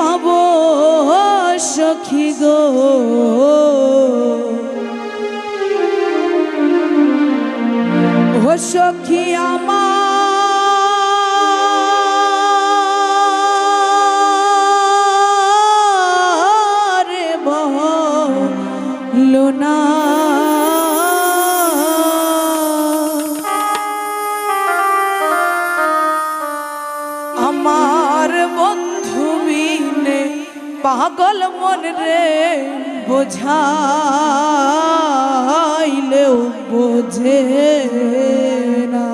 পাব সখী গো। ও সখী আমার বলো না বোঝাইলেও বোঝে না।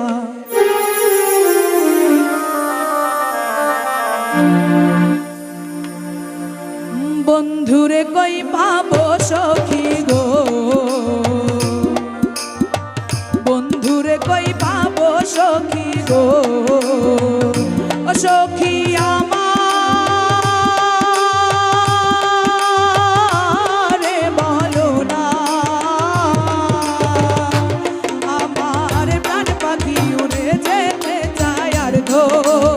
বন্ধুরে কই পাবো সখী গো? বন্ধুরে কই পাবো সখী গো? সখী Oh.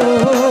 Go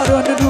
i Lord, on the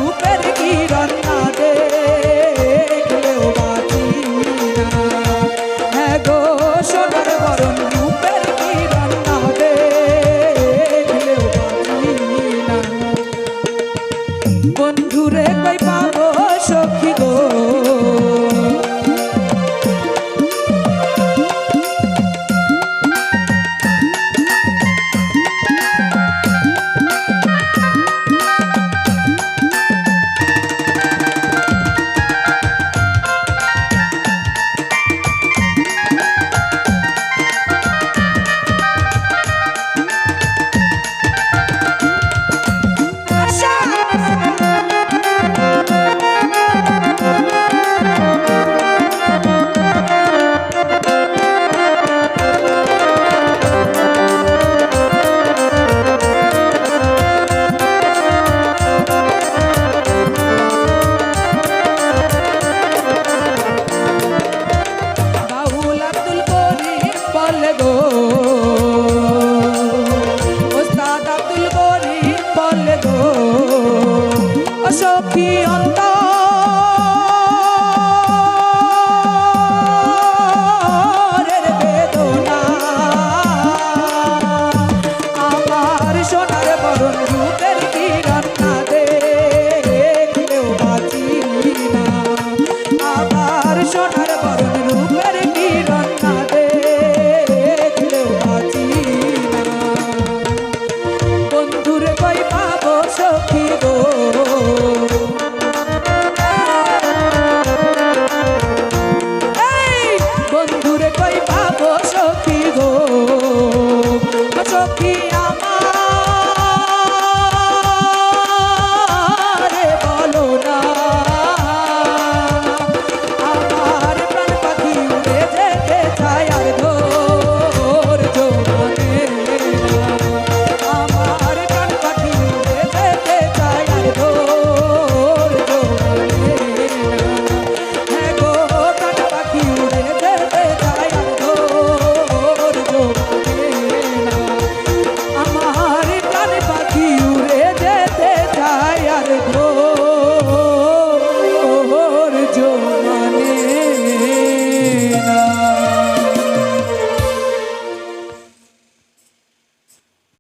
Tokyo.